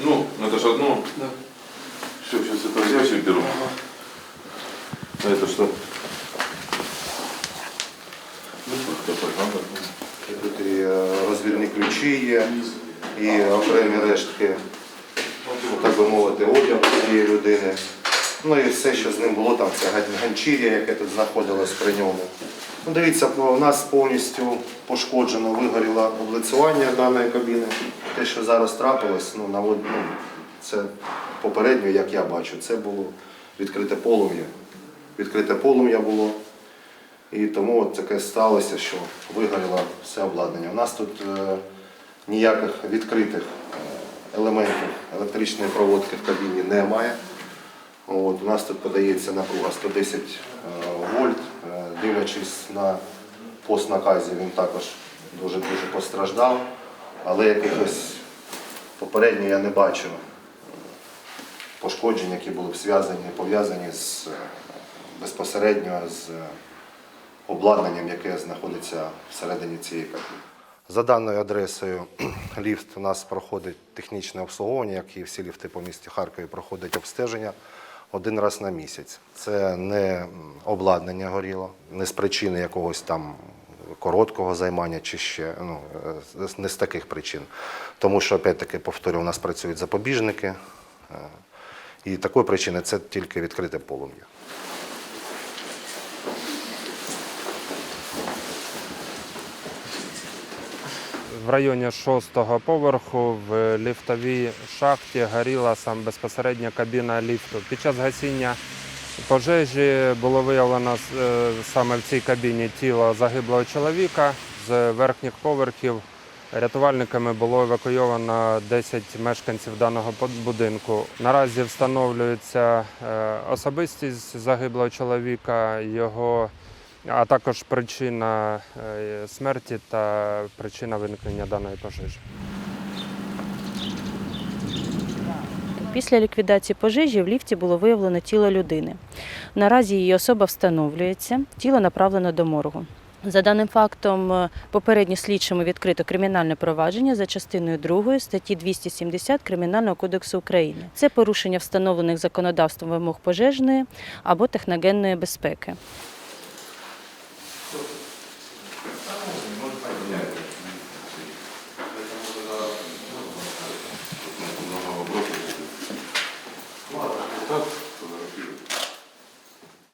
Ну, это же одно. Да. Все, сейчас это в ящик беру. А это что? Ну, как-то программа. Тут і е, розвірні ключі є, і окремі рештки, ну, так би мовити, одяг цієї людини. Ну і все, що з ним було, там це ган- ганчір'я, яке тут знаходилось при ньому. Ну, дивіться, по- у нас повністю пошкоджено, вигоріло облицювання даної кабіни. Те, що зараз трапилось, ну, навод, ну, це попередньо, як я бачу, це було відкрите полум'я. Відкрите полум'я було. І тому от таке сталося, що вигоріло все обладнання. У нас тут е, ніяких відкритих е, елементів електричної проводки в кабіні немає. От, у нас тут подається напруга 110 е, вольт. Е, дивлячись на постнаказі, він також дуже-дуже постраждав, але якихось попередньо я не бачив пошкоджень, які були б зв'язані, пов'язані з, е, безпосередньо з е, обладнанням, яке знаходиться всередині цієї кабіни. За даною адресою ліфт у нас проходить технічне обслуговування, як і всі ліфти по місті Харкові проходить обстеження один раз на місяць. Це не обладнання горіло, не з причини якогось там короткого займання чи ще ну, е, не з таких причин. Тому що, опять-таки, повторюю, у нас працюють запобіжники. е, І такої причини це тільки відкрите полум'я. В районі шостого поверху в ліфтовій шахті горіла сам безпосередньо кабіна ліфту. Під час гасіння пожежі було виявлено е, саме в цій кабіні тіло загиблого чоловіка з верхніх поверхів. Рятувальниками було евакуйовано 10 мешканців даного будинку. Наразі встановлюється е, особистість загиблого чоловіка, його а також причина е, смерті та причина виникнення даної пожежі. Після ліквідації пожежі в ліфті було виявлено тіло людини. Наразі її особа встановлюється, тіло направлено до моргу. За даним фактом, е, попередньо слідчими відкрито кримінальне провадження за частиною 2 статті 270 Кримінального кодексу України. Це порушення встановлених законодавством вимог пожежної або техногенної безпеки. Так.